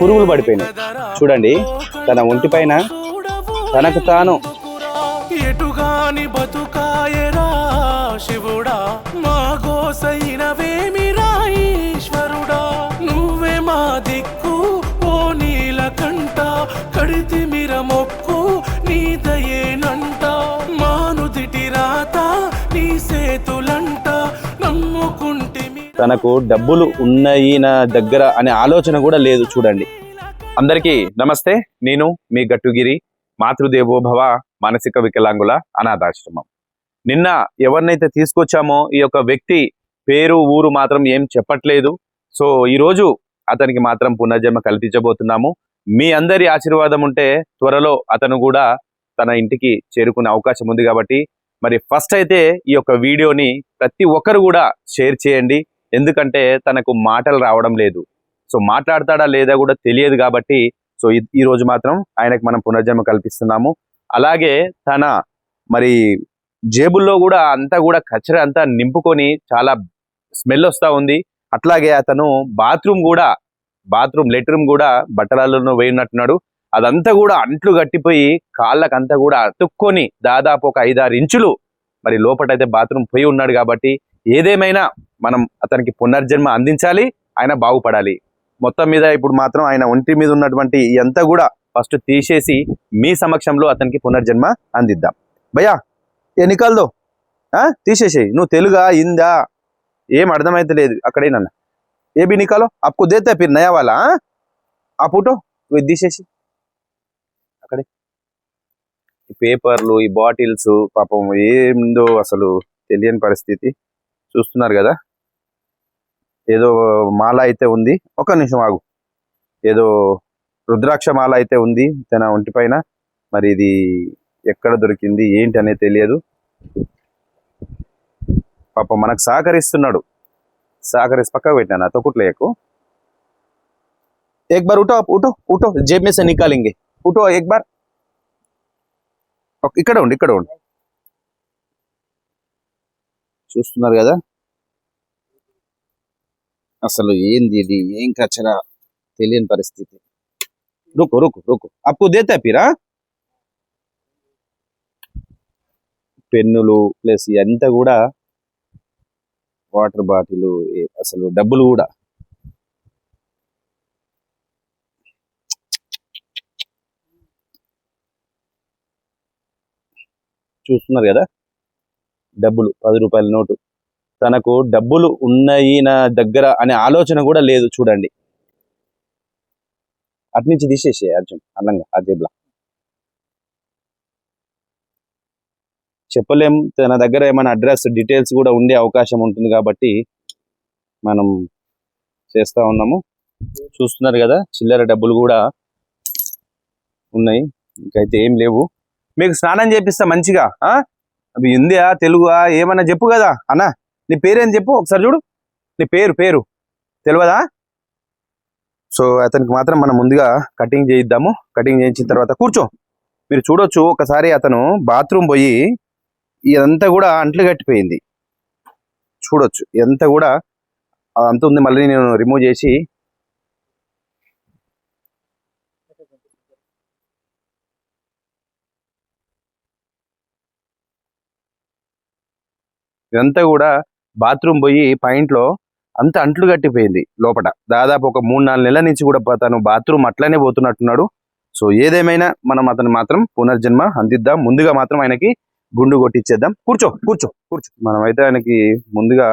పురుగులు పడిపోయినాయి. చూడండి తన ఒంటి పైన తనకు తాను తనకు డబ్బులు ఉన్నాయి నా దగ్గర అనే ఆలోచన కూడా లేదు చూడండి. అందరికీ నమస్తే నేను మీ గట్టుగిరి మాతృదేవోభవ మానసిక వికలాంగుల అనాథాశ్రమం. నిన్న ఎవరినైతే తీసుకొచ్చామో ఈ యొక్క వ్యక్తి పేరు ఊరు మాత్రం ఏం చెప్పట్లేదు. సో ఈరోజు అతనికి మాత్రం పునర్జన్మ కల్పించబోతున్నాము. మీ అందరి ఆశీర్వాదం ఉంటే త్వరలో అతను కూడా తన ఇంటికి చేరుకునే అవకాశం ఉంది కాబట్టి మరి ఫస్ట్ అయితే ఈ యొక్క వీడియోని ప్రతి ఒక్కరు కూడా షేర్ చేయండి. ఎందుకంటే తనకు మాటలు రావడం లేదు. సో మాట్లాడతాడా లేదా కూడా తెలియదు కాబట్టి సో ఈ- రోజు మాత్రం ఆయనకు మనం పునర్జన్మ కల్పిస్తున్నాము. అలాగే తన మరి జేబుల్లో కూడా అంతా కూడా కచ్చర అంతా నింపుకొని చాలా స్మెల్ వస్తూ ఉంది. అట్లాగే అతను బాత్రూమ్ కూడా బాత్రూమ్ లెట్రూమ్ కూడా బట్టలలో వేయినట్టున్నాడు అదంతా కూడా అంట్లు గట్టిపోయి కాళ్ళకంతా కూడా అతుక్కొని దాదాపు ఒక ఐదారు ఇంచులు మరి లోపటైతే బాత్రూమ్ పోయి ఉన్నాడు కాబట్టి ఏదేమైనా మనం అతనికి పునర్జన్మ అందించాలి ఆయన బాగుపడాలి. మొత్తం మీద ఇప్పుడు మాత్రం ఆయన ఒంటి మీద ఉన్నటువంటి ఇదంతా కూడా ఫస్ట్ తీసేసి మీ సమక్షంలో అతనికి పునర్జన్మ అందిద్దాం. భయ్యా ఏ తీసేసేయి. నువ్వు తెలుగా ఇందా? ఏం అర్థమైతే లేదు. అక్కడేనన్న ఏ బి నికాలో? అప్పు దేతే ఫిర్ నయా వాళ్ళ ఆ? ఆ ఫోటో ఇది తీసేసి. అక్కడే. ఈ పేపర్లు ఈ బాటిల్స్ పాపం ఏందో అసలు తెలియని పరిస్థితి. చూస్తున్నారు కదా ఏదో మాల అయితే ఉంది ఒక నిమిషం ఆగు ఏదో రుద్రాక్ష మాల అయితే ఉంది తన ఒంటి పైన మరి ఇది ఎక్కడ దొరికింది ఏంటి అనేది తెలియదు పాపం మనకు సహకరిస్తున్నాడు సహకరిసి పక్కకు పెట్టాను తొక్కుట్లేకు एक बार उठो आप उठो उठो जेब में से निकालेंगे उठो एक बार ఓకే, ఇక్కడ ఉండి ఇక్కడ ఉండి చూస్తున్నారు కదా? అసలు ఏంది ఇది? ఏం కచ్చరా తెలియని పరిస్థితి. రుకు రుకు రుకు. అప్పు దేతా పీరా పెన్నులు ప్లస్ ఇదంతా కూడా వాటర్ బాటిల్ అసలు డబ్బులు కూడా. చూస్తున్నారు కదా? డబ్బులు పది రూపాయల నోటు. తనకు డబ్బులు ఉన్నాయి నా దగ్గర అనే ఆలోచన కూడా లేదు చూడండి. అట్నుంచి తీసేసే అర్జున్ అన్నంగా ఆ జేబులా. చెప్పలేం తన దగ్గర ఏమైనా అడ్రస్ డీటెయిల్స్ కూడా ఉండే అవకాశం ఉంటుంది కాబట్టి మనం చేస్తా ఉన్నాము. చూస్తున్నారు కదా చిల్లర డబ్బులు కూడా ఉన్నాయి. ఇంకైతే ఏం లేవు. మీకు స్నానం చేపిస్తా మంచిగా అవి హిందీయా తెలుగువా ఏమన్నా చెప్పు కదా అన్న. నీ పేరేం చెప్పు ఒకసారి చూడు. నీ పేరు పేరు. తెలియదా సో అతనికి మాత్రం మనం ముందుగా కటింగ్ చేయిద్దాము. కటింగ్ చేయించిన తర్వాత కూర్చో. మీరు చూడొచ్చు ఒకసారి అతను బాత్రూమ్ పోయి ఇదంతా కూడా అంట్లు కట్టిపోయింది. చూడొచ్చు ఎంత కూడా అంత ఉంది. మళ్ళీ నేను రిమూవ్ చేసి ఇదంతా కూడా బాత్రూమ్ పోయి పాయింట్లో అంత అంట్లు కట్టిపోయింది లోపల దాదాపు ఒక మూడు నాలుగు నెలల నుంచి కూడా తను బాత్రూమ్ అట్లనే పోతున్నట్టున్నాడు. సో ఏదేమైనా మనం అతను మాత్రం పునర్జన్మ అందిద్దాం. ముందుగా మాత్రం ఆయనకి గుండు కొట్టించేద్దాం కూర్చో కూర్చో కూర్చో. మనం అయితే ఆయనకి ముందుగా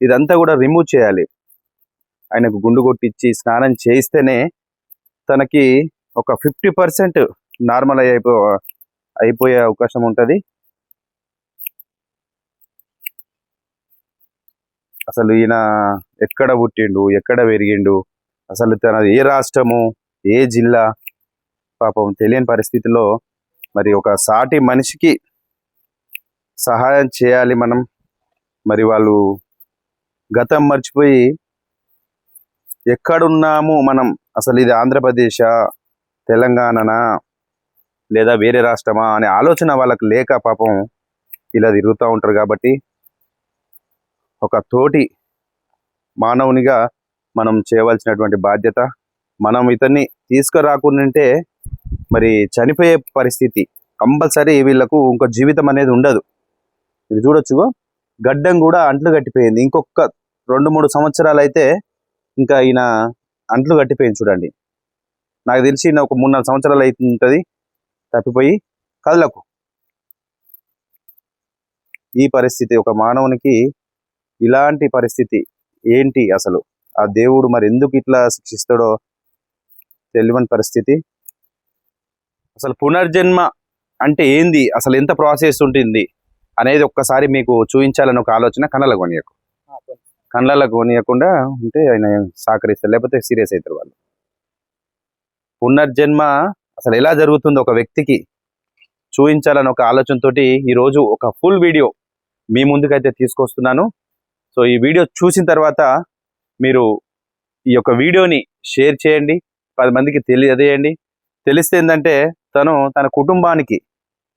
ఇదంతా కూడా రిమూవ్ చేయాలి. ఆయనకు గుండు కొట్టించి స్నానం చేయిస్తేనే తనకి ఒక ఫిఫ్టీ పర్సెంట్ నార్మల్ అయిపో అయిపోయే అవకాశం ఉంటుంది. అసలు ఈయన ఎక్కడ పుట్టిండు ఎక్కడ పెరిగిండు అసలు తన ఏ రాష్ట్రము ఏ జిల్లా పాపం తెలియని పరిస్థితిలో మరి ఒక సాటి మనిషికి సహాయం చేయాలి మనం. మరి వాళ్ళు గతం మర్చిపోయి ఎక్కడున్నాము మనం? అసలు ఇది ఆంధ్రప్రదేశా తెలంగాణనా లేదా వేరే రాష్ట్రమా అనే ఆలోచన వాళ్ళకి లేక పాపం ఇలా తిరుగుతూ ఉంటారు కాబట్టి ఒక తోటి మానవునిగా మనం చేయవలసినటువంటి బాధ్యత. మనం ఇతన్ని తీసుకురాకుండాంటే మరి చనిపోయే పరిస్థితి కంపల్సరీ వీళ్ళకు ఇంకో జీవితం అనేది ఉండదు. ఇది చూడొచ్చు గడ్డం కూడా అంట్లు కట్టిపోయింది. ఇంకొక రెండు మూడు సంవత్సరాలు అయితే ఇంకా ఈయన అంట్లు కట్టిపోయింది చూడండి. నాకు తెలిసి ఒక మూడు నాలుగు సంవత్సరాలు అయితే ఉంటుంది తప్పిపోయి కదలకు. ఈ పరిస్థితి ఒక మానవునికి ఇలాంటి పరిస్థితి ఏంటి అసలు? ఆ దేవుడు మరి ఎందుకు ఇట్లా శిక్షిస్తాడో తెలియని పరిస్థితి. అసలు పునర్జన్మ అంటే ఏంది? అసలు ఎంత ప్రాసెస్ ఉంటుంది? అనేది ఒక్కసారి మీకు చూపించాలని ఒక ఆలోచన కళ్ళ కొనియకు. కళ్ళకు కొనియకుండా ఉంటే ఆయన సహకరిస్తారు. లేకపోతే సీరియస్ అవుతారు వాళ్ళు. పునర్జన్మ అసలు ఎలా జరుగుతుందో ఒక వ్యక్తికి? చూపించాలని ఒక ఆలోచనతోటి ఈరోజు ఒక ఫుల్ వీడియో మీ ముందుకైతే తీసుకొస్తున్నాను. సో ఈ వీడియో చూసిన తర్వాత మీరు ఈ యొక్క వీడియోని షేర్ చేయండి. పది మందికి తెలియజేయండి. తెలిస్తే ఏంటంటే తను తన కుటుంబానికి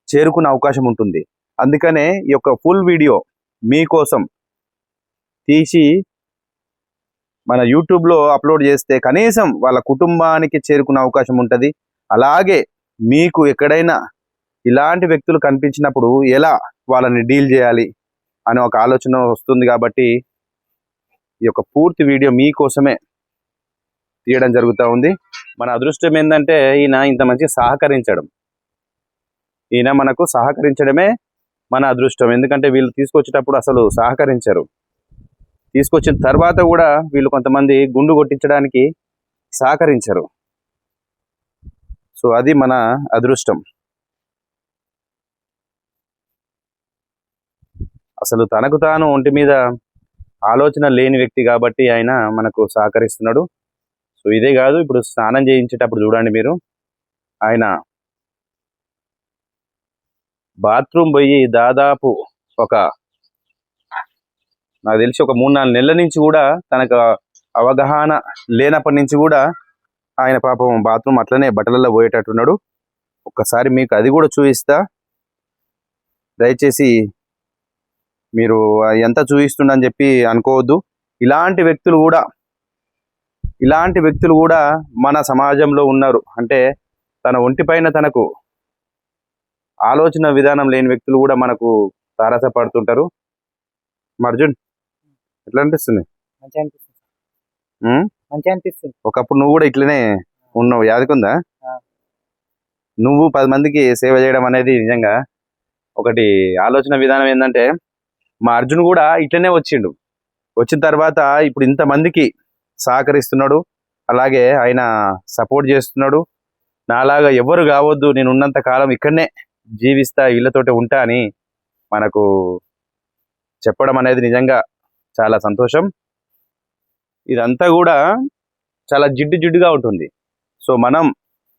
చేరుకునే అవకాశం ఉంటుంది. అందుకనే ఈ యొక్క ఫుల్ వీడియో మీకోసం తీసి మన యూట్యూబ్లో అప్లోడ్ చేస్తే కనీసం వాళ్ళ కుటుంబానికి చేరుకునే అవకాశం ఉంటుంది. అలాగే మీకు ఎక్కడైనా ఇలాంటి వ్యక్తులు కనిపించినప్పుడు ఎలా వాళ్ళని డీల్ చేయాలి? అనే ఒక ఆలోచన వస్తుంది కాబట్టి ఈ యొక్క పూర్తి వీడియో మీకోసమే తీయడం జరుగుతూ ఉంది. మన అదృష్టం ఏంటంటే ఈయన ఇంత మంచి సహకరించడం. ఈయన మనకు సహకరించడమే మన అదృష్టం. ఎందుకంటే వీళ్ళు తీసుకొచ్చేటప్పుడు అసలు సహకరించరు. తీసుకొచ్చిన తర్వాత కూడా వీళ్ళు కొంతమంది గుండు కొట్టించడానికి సహకరించరు. సో అది మన అదృష్టం. అసలు తనకు తాను ఒంటి మీద ఆలోచన లేని వ్యక్తి కాబట్టి ఆయన మనకు సహకరిస్తున్నాడు. సో ఇదే కాదు ఇప్పుడు స్నానం చేయించేటప్పుడు చూడండి మీరు. ఆయన బాత్రూమ్ పోయి దాదాపు ఒక నాకు తెలిసి ఒక మూడు నాలుగు నెలల నుంచి కూడా తనకు అవగాహన లేనప్పటి నుంచి కూడా ఆయన పాపం బాత్రూమ్ అట్లనే బట్టలలో పోయేటట్టున్నాడు. ఒక్కసారి మీకు అది కూడా చూపిస్తా. దయచేసి మీరు ఎంత చూపిస్తుండని చెప్పి అనుకోవద్దు. ఇలాంటి వ్యక్తులు కూడా ఇలాంటి వ్యక్తులు కూడా మన సమాజంలో ఉన్నారు. అంటే తన ఒంటిపైన తనకు ఆలోచన విధానం లేని వ్యక్తులు కూడా మనకు తారసపడుతుంటారు. అర్జున్ ఎట్లా అనిపిస్తుంది? ఒకప్పుడు నువ్వు కూడా ఇట్లనే ఉన్నావు. యాదకుందా. నువ్వు పది మందికి సేవ చేయడం అనేది నిజంగా ఒకటి ఆలోచన విధానం ఏంటంటే మా అర్జున్ కూడా ఇట్లనే వచ్చిండు. వచ్చిన తర్వాత ఇప్పుడు ఇంతమందికి సహకరిస్తున్నాడు. అలాగే ఆయన సపోర్ట్ చేస్తున్నాడు. నాలాగా ఎవరు కావద్దు నేను ఉన్నంత కాలం ఇక్కడనే జీవిస్తా వీళ్ళతోటి ఉంటా అని మనకు చెప్పడం అనేది నిజంగా చాలా సంతోషం. ఇదంతా కూడా చాలా జిడ్డు జిడ్డుగా ఉంటుంది. సో మనం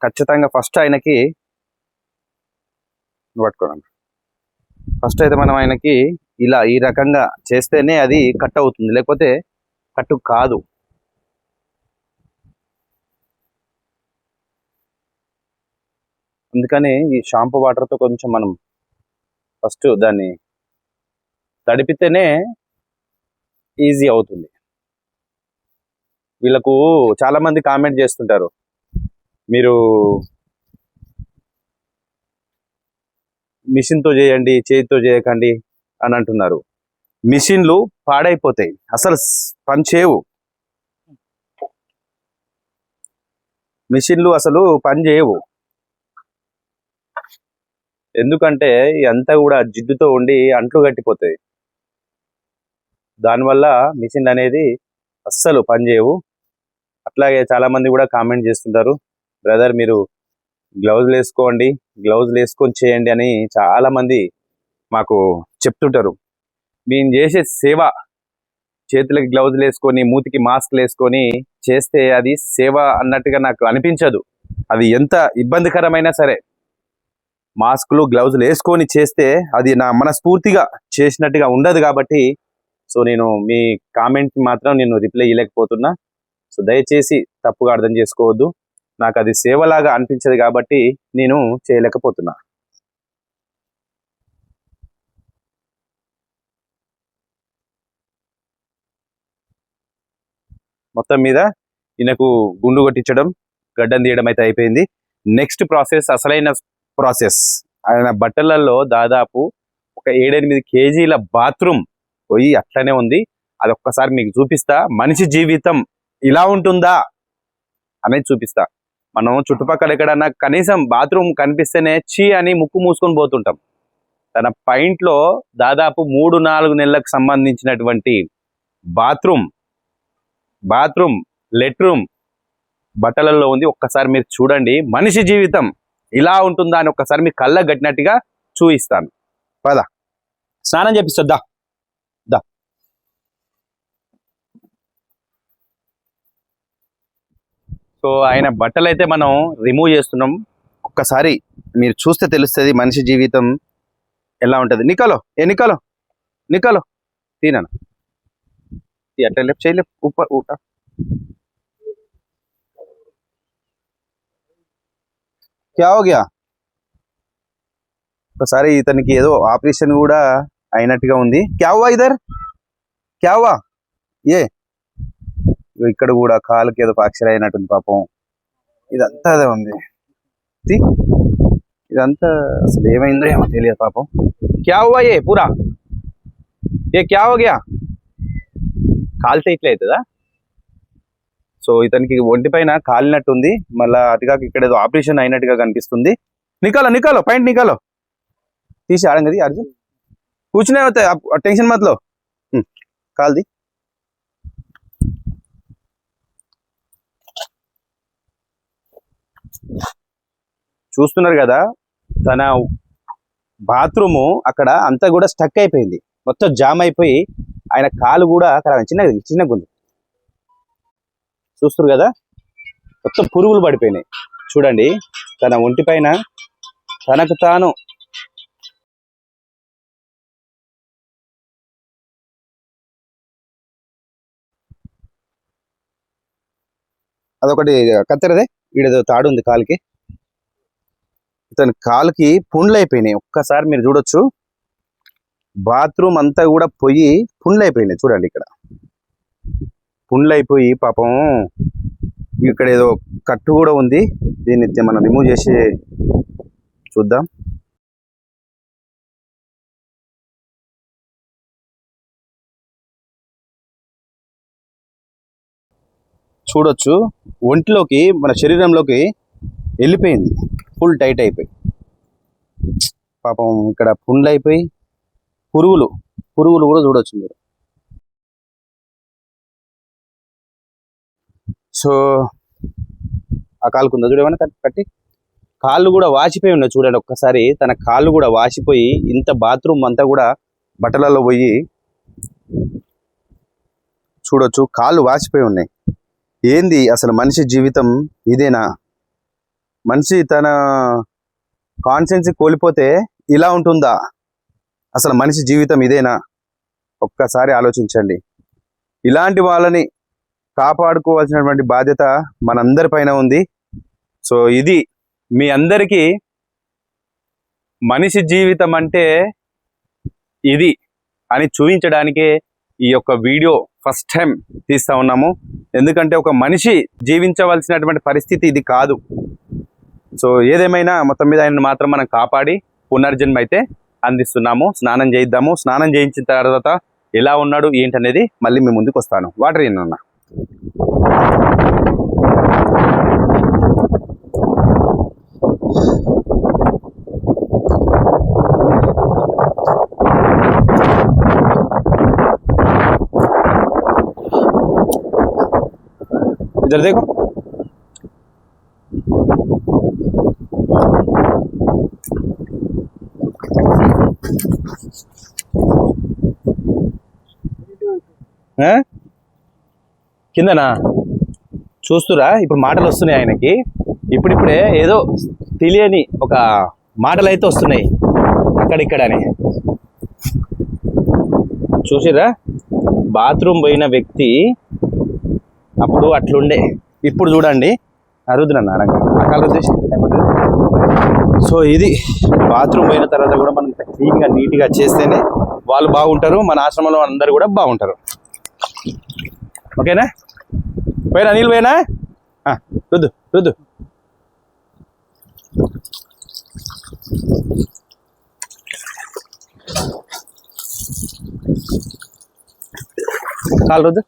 ఖచ్చితంగా ఫస్ట్ ఆయనకి నువ్వు ఫస్ట్ అయితే మనం ఆయనకి ఇలా ఈ రకంగా చేస్తేనే అది కట్ అవుతుంది. లేకపోతే కట్టు కాదు. అందుకని ఈ షాంపూ వాటర్తో కొంచెం మనం ఫస్ట్ దాన్ని తడిపితేనే ఈజీ అవుతుంది. వీళ్ళకు చాలామంది కామెంట్ చేస్తుంటారు. మీరు మిషన్తో చేయండి చేతితో చేయకండి అని అంటున్నారు. మిషన్లు పాడైపోతాయి. అసలు పనిచేయవు. పని చేయవు మిషన్లు అసలు పని చేయవు ఎందుకంటే అంతా కూడా జిడ్డుతో ఉండి అంట్లు కట్టిపోతాయి. దానివల్ల మిషన్ అనేది అస్సలు పని చేయవు అట్లాగే చాలా మంది కూడా కామెంట్ చేస్తుంటారు. బ్రదర్ మీరు గ్లౌజులు వేసుకోండి గ్లౌజులు వేసుకొని చేయండి అని చాలా మంది మాకు చెప్తుంటారు. మేము చేసే సేవ చేతులకి గ్లౌజులు వేసుకొని మూతికి మాస్క్లు వేసుకొని చేస్తే అది సేవ అన్నట్టుగా నాకు అనిపించదు. అది ఎంత ఇబ్బందికరమైనా సరే. మాస్కులు గ్లౌజులు వేసుకొని చేస్తే అది నా మనస్ఫూర్తిగా చేసినట్టుగా ఉండదు కాబట్టి సో నేను మీ కామెంట్ మాత్రం నేను రిప్లై ఇవ్వలేకపోతున్నా సో దయచేసి తప్పుగా అర్థం చేసుకోవద్దు. నాకు అది సేవలాగా అనిపించదు కాబట్టి నేను చేయలేకపోతున్నా. మొత్తం మీద ఈయనకు గుండు కొట్టించడం గడ్డం తీయడం అయితే అయిపోయింది. నెక్స్ట్ ప్రాసెస్ అసలైన ప్రాసెస్ ఆయన బట్టలలో దాదాపు ఒక ఏడెనిమిది కేజీల బాత్రూమ్ పోయి అట్లనే ఉంది. అది ఒక్కసారి మీకు చూపిస్తా. మనిషి జీవితం ఇలా ఉంటుందా అనేది చూపిస్తా. మనం చుట్టుపక్కల ఎక్కడన్నా కనీసం బాత్రూమ్ కనిపిస్తేనే చీ అని ముక్కు మూసుకొని పోతుంటాం. తన పైంట్లో దాదాపు మూడు నాలుగు నెలలకు సంబంధించినటువంటి బాత్రూమ్ బాత్రూమ్ లెట్రూమ్ బట్టలలో ఉంది. ఒక్కసారి మీరు చూడండి. మనిషి జీవితం ఇలా ఉంటుందా అని ఒక్కసారి మీ కళ్ళ గట్టినట్టుగా చూపిస్తాను పద. స్నానం చేపిస్తుందా దా. సో ఆయన బట్టలు అయితే మనం రిమూవ్ చేస్తున్నాం. ఒక్కసారి మీరు చూస్తే తెలుస్తుంది మనిషి జీవితం ఎలా ఉంటుంది. నికలో ఏ నికాలో నికలో తినను అట్లా లెఫ్ట్ చేయలే ఊపర్ ఊట క్యా హో గయా ఒకసారి ఇతనికి ఏదో ఆపరేషన్ కూడా అయినట్టుగా ఉంది. క్యా హువా ఇదర్ క్యా హువా ఏ ఇక్కడ కూడా కాలుకి ఏదో ఫ్రాక్చర్ అయినట్టుంది పాపం. ఇదంతా అదే ఉంది. ఇదంతా అసలు ఏమైందో ఏమో తెలియదు పాపం. క్యా హువా ఏ పూరా ఏ క్యా హో గయా కాలితే ఇట్లా అవుతుందా? సో ఇతనికి ఒంటి పైన కాలినట్టుంది. మళ్ళా అటుగాక ఇక్కడ ఏదో ఆపరేషన్ అయినట్టుగా కనిపిస్తుంది. నికాలో నికాలో పాయింట్ నికాలో. తీసి ఆడంగది అర్జున్. కూర్చునే అవుతాయి టెన్షన్ మతలో కాల్ది చూస్తున్నారు కదా తన బాత్రూము అక్కడ అంతా కూడా స్టక్ అయిపోయింది. మొత్తం జామ్ అయిపోయి ఆయన కాలు కూడా అక్కడ చిన్న చిన్న గుంది చూస్తున్నారు కదా? మొత్తం పురుగులు పడిపోయినాయి. చూడండి తన ఒంటి పైన తనకు తాను అదొకటి కత్తెరదే? ఈడేదో తాడు ఉంది కాలుకి. ఇతని కాలుకి పుండ్లు అయిపోయినాయి ఒక్కసారి మీరు చూడొచ్చు. బాత్రూమ్ అంతా కూడా పొయ్యి పుండ్లైపోయినాయి చూడండి ఇక్కడ. పుండ్లు అయిపోయి పాపం ఇక్కడ ఏదో కట్టు కూడా ఉంది. దీన్ని మనం రిమూవ్ చేసి చూద్దాం. చూడొచ్చు. ఒంటిలోకి మన శరీరంలోకి వెళ్ళిపోయింది. ఫుల్ టైట్ అయిపోయి. పాపం ఇక్కడ పుండ్లు అయిపోయి పురుగులు పురుగులు కూడా చూడొచ్చు మీరు. సో ఆ కాలుకు ఉందా చూడేమన్నా కట్టి. కాళ్ళు కూడా వాచిపోయి ఉన్నాయి చూడండి ఒక్కసారి. తన కాళ్ళు కూడా వాచిపోయి ఇంత బాత్రూమ్ అంతా కూడా బట్టలలో పోయి చూడొచ్చు. కాళ్ళు వాచిపోయి ఉన్నాయి. ఏంది అసలు మనిషి జీవితం ఇదేనా? మనిషి తన కాన్షియన్స్ కోల్పోతే ఇలా ఉంటుందా? అసలు మనిషి జీవితం ఇదేనా? ఒక్కసారి ఆలోచించండి. ఇలాంటి వాళ్ళని కాపాడుకోవాల్సినటువంటి బాధ్యత మనందరి పైన ఉంది. సో ఇది మీ అందరికీ మనిషి జీవితం అంటే ఇది అని చూపించడానికే ఈ యొక్క వీడియో ఫస్ట్ టైం తీస్తా ఉన్నాము. ఎందుకంటే ఒక మనిషి జీవించవలసినటువంటి పరిస్థితి ఇది కాదు. సో ఏదేమైనా మొత్తం మీద ఆయన మాత్రం మనం కాపాడి పునర్జన్మ అయితే అందిస్తున్నాము స్నానం చేయిద్దాము స్నానం చేయించిన తర్వాత ఎలా ఉన్నాడు ఏంటనేది మళ్ళీ మీ ముందుకు వస్తాను వాటర్ అన్న इधर देखो కిందనా? చూస్తురా ఇప్పుడు మాటలు వస్తున్నాయి ఆయనకి. ఇప్పుడిప్పుడే ఏదో తెలియని ఒక మాటలు అయితే వస్తున్నాయి. అక్కడిక్కడ అని చూసిరా బాత్రూమ్ పోయిన వ్యక్తి అప్పుడు అట్లుండే. ఇప్పుడు చూడండి. అరుదున రకాల సో ఇది బాత్రూమ్ పోయిన తర్వాత కూడా మనం క్లీన్గా నీట్గా చేస్తేనే వాళ్ళు బాగుంటారు. మన ఆశ్రమంలో అందరూ కూడా బాగుంటారు. ఓకేనా? పోయినా? నీళ్ళు పోయినా? రుద్దు రుద్దు. కాలు రుద్దు.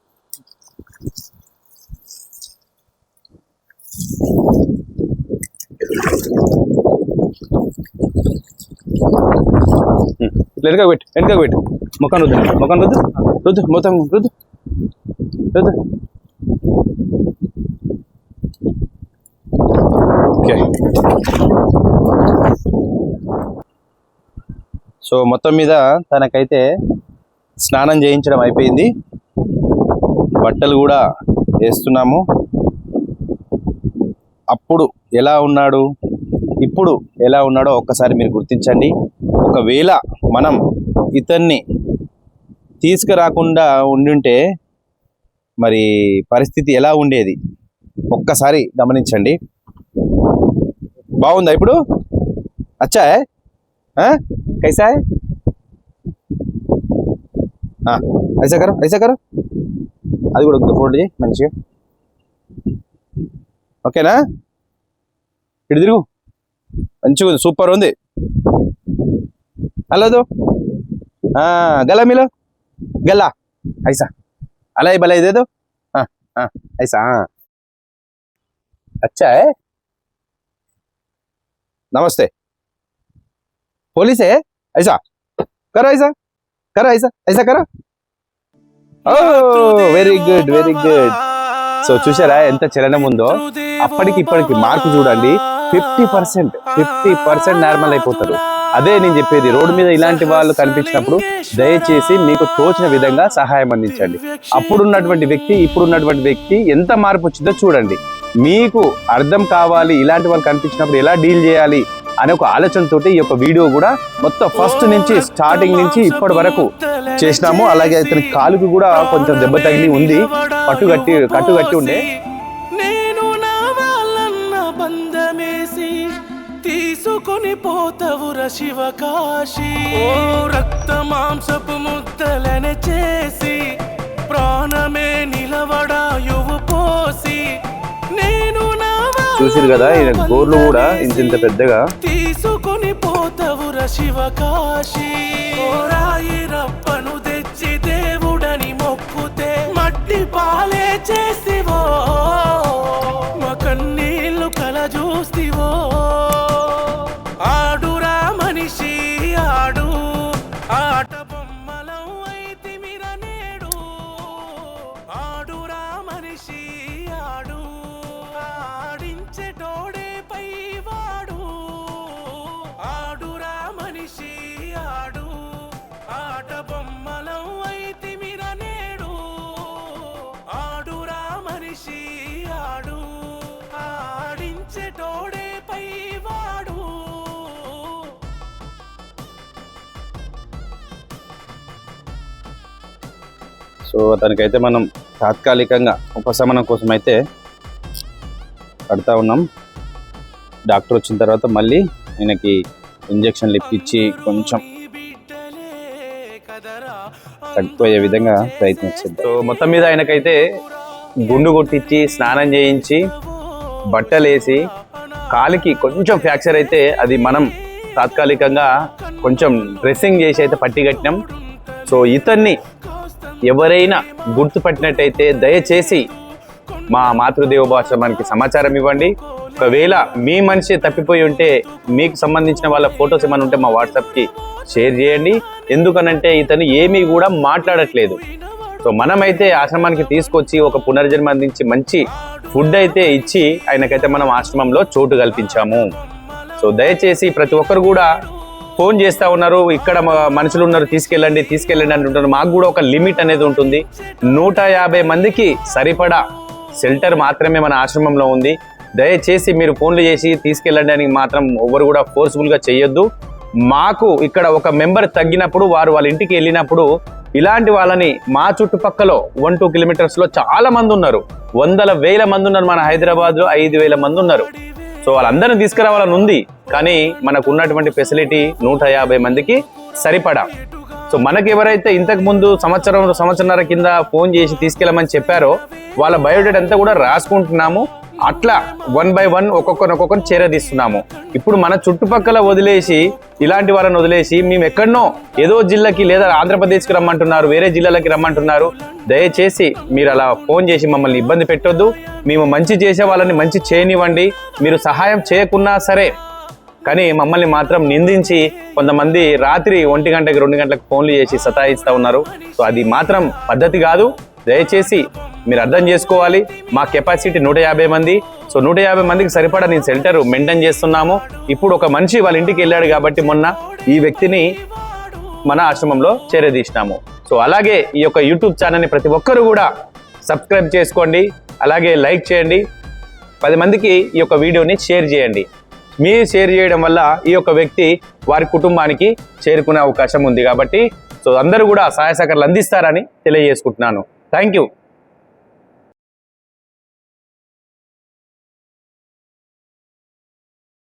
ఇట్లా వెనక పెట్టు వెనక పెట్టు. ముఖం రుద్దు ముఖం రుద్దు. రుద్దు మొత్తం రుద్దు. రుద్దు ఓకే సో మొత్తం మీద తనకైతే స్నానం చేయించడం అయిపోయింది. బట్టలు కూడా వేస్తున్నాము. అప్పుడు ఎలా ఉన్నాడు? ఇప్పుడు ఎలా ఉన్నాడో ఒక్కసారి మీరు గుర్తించండి. ఒకవేళ మనం ఇతన్ని తీసుకురాకుండా ఉండుంటే మరి పరిస్థితి ఎలా ఉండేది? ఒక్కసారి గమనించండి. బాగుందా ఇప్పుడు? అచ్చా కైసా ఐసా కరు అది కూడా ఉంది ఫోటో మంచిగా. ఓకేనా? ఇటు తిరుగు. మంచిగా ఉంది సూపర్ ఉంది. అల్లదు. గల మీలో? గల్లా. ఐసా ಅಲ್ಲ ಬಲ ಇದೆ ಅದು ಹಾ ಹಾ ಐಸಾ ఐసా. కరా ఐసా. ಐಸಾ ಕರ ಐಸಾ ಕರ ఓ very good very good. So చూసారా ఎంత చలనం ఉందో? అప్పటికి ఇప్పటికి మార్పు చూడండి. Fifty percent fifty percent normal అయిపోతారు. అదే నేను చెప్పేది రోడ్డు మీద ఇలాంటి వాళ్ళు కనిపించినప్పుడు దయచేసి మీకు తోచిన విధంగా సహాయం అందించండి. అప్పుడున్నటువంటి వ్యక్తి ఇప్పుడున్నటువంటి వ్యక్తి ఎంత మార్పు వచ్చిందో చూడండి. మీకు అర్థం కావాలి ఇలాంటి వాళ్ళు కనిపించినప్పుడు ఎలా డీల్ చేయాలి అనే ఒక ఆలోచనతోటి ఈ యొక్క వీడియో కూడా మొత్తం ఫస్ట్ నుంచి స్టార్టింగ్ నుంచి ఇప్పటి వరకు చేసినాము. అలాగే అతని కాలుకి కూడా కొంచెం దెబ్బ తగిలి ఉంది. పట్టు కట్టి కట్టు కట్టి ఉండే. తీసుకొని పోతవుర శివకాశి. ఓ రక్త మాంసపు ముద్దలనే చేసి ప్రాణమే నిలవడాయువు పోసి నేను నా చూసిరు కదా ఈయన గోర్లు కూడా ఇంత ఇంత పెద్దగా. తీసుకొని పోతవుర శివకాశి. ఓ రాయి రప్పను తెచ్చి దేవుడని మొక్కుతే మట్టి పాలే చేసివో మా కన్నీళ్ళు కల చూస్తివో సో అతనికైతే మనం తాత్కాలికంగా ఉపశమనం కోసం అయితే కడతా ఉన్నాం. డాక్టర్ వచ్చిన తర్వాత మళ్ళీ ఆయనకి ఇంజక్షన్లు ఇప్పించి కొంచెం తగ్గిపోయే విధంగా ప్రయత్నించింది. సో మొత్తం మీద ఆయనకైతే గుండు కొట్టించి స్నానం చేయించి బట్టలేసి కాలికి కొంచెం ఫ్రాక్చర్ అయితే అది మనం తాత్కాలికంగా కొంచెం డ్రెస్సింగ్ చేసి అయితే పట్టి కట్టినాం. సో ఇతన్ని ఎవరైనా గుర్తుపట్టినట్టయితే దయచేసి మా మాతృదేవ భాషమానికి సమాచారం ఇవ్వండి. ఒకవేళ మీ మనిషి తప్పిపోయి ఉంటే మీకు సంబంధించిన వాళ్ళ ఫొటోస్ ఏమైనా ఉంటే మా వాట్సాప్కి షేర్ చేయండి. ఎందుకనంటే ఇతను ఏమీ కూడా మాట్లాడట్లేదు. సో మనమైతే ఆశ్రమానికి తీసుకొచ్చి ఒక పునర్జన్మ అందించి మంచి ఫుడ్ అయితే ఇచ్చి ఆయనకైతే మనం ఆశ్రమంలో చోటు కల్పించాము. సో దయచేసి ప్రతి ఒక్కరు కూడా ఫోన్ చేస్తూ ఉన్నారు ఇక్కడ మనుషులు ఉన్నారు తీసుకెళ్ళండి తీసుకెళ్ళండి అంటుంటారు. మాకు కూడా ఒక లిమిట్ అనేది ఉంటుంది. నూట యాభై మందికి సరిపడా షెల్టర్ మాత్రమే మన ఆశ్రమంలో ఉంది. దయచేసి మీరు ఫోన్లు చేసి తీసుకెళ్ళండి అని మాత్రం ఎవరు కూడా ఫోర్స్ఫుల్గా చేయొద్దు మాకు ఇక్కడ ఒక మెంబర్ తగ్గినప్పుడు వారు వాళ్ళ ఇంటికి వెళ్ళినప్పుడు ఇలాంటి వాళ్ళని మా చుట్టుపక్కల వన్ టూ కిలోమీటర్స్లో చాలా మంది ఉన్నారు. వందల వేల మంది ఉన్నారు మన హైదరాబాద్లో ఐదు వేల మంది ఉన్నారు. సో వాళ్ళందరిని తీసుకురావాలని ఉంది. కానీ మనకు ఉన్నటువంటి ఫెసిలిటీ నూట యాభై మందికి సరిపడా. సో మనకి ఎవరైతే ఇంతకు ముందు సంవత్సరం సంవత్సరంన్నర కింద ఫోన్ చేసి తీసుకెళ్ళమని చెప్పారో వాళ్ళ బయోడేట్ అంతా కూడా రాసుకుంటున్నాము. అట్లా వన్ బై వన్ ఒక్కొక్కరిని ఒక్కొక్కరిని చేరదీస్తున్నాము. ఇప్పుడు మన చుట్టుపక్కల వదిలేసి ఇలాంటి వాళ్ళని వదిలేసి మేము ఎక్కడనో ఏదో జిల్లాకి లేదా ఆంధ్రప్రదేశ్కి రమ్మంటున్నారు వేరే జిల్లాలకి రమ్మంటున్నారు. దయచేసి మీరు అలా ఫోన్ చేసి మమ్మల్ని ఇబ్బంది పెట్టొద్దు. మేము మంచి చేసే వాళ్ళని మంచి చేయనివ్వండి. మీరు సహాయం చేయకున్నా సరే. కానీ మమ్మల్ని మాత్రం నిందించి కొంతమంది రాత్రి ఒంటి గంటకి రెండు గంటలకు ఫోన్లు చేసి సతాయిస్తూ ఉన్నారు. సో అది మాత్రం పద్ధతి కాదు. దయచేసి మీరు అర్థం చేసుకోవాలి. మా కెపాసిటీ నూట యాభై మంది. సో నూట యాభై మందికి సరిపడా నేను షెల్టర్ మెయింటైన్ చేస్తున్నాము. ఇప్పుడు ఒక మనిషి వాళ్ళ ఇంటికి వెళ్ళాడు కాబట్టి మొన్న ఈ వ్యక్తిని మన ఆశ్రమంలో చేరదీసినాము. సో అలాగే ఈ యొక్క యూట్యూబ్ ఛానల్ని ప్రతి ఒక్కరూ కూడా సబ్స్క్రైబ్ చేసుకోండి. అలాగే లైక్ చేయండి. పది మందికి ఈ యొక్క వీడియోని షేర్ చేయండి. మీరు షేర్ చేయడం వల్ల ఈ యొక్క వ్యక్తి వారి కుటుంబానికి చేరుకునే అవకాశం ఉంది కాబట్టి సో అందరూ కూడా సహాయ సహకారాలు అందిస్తారని తెలియజేసుకుంటున్నాను. Thank you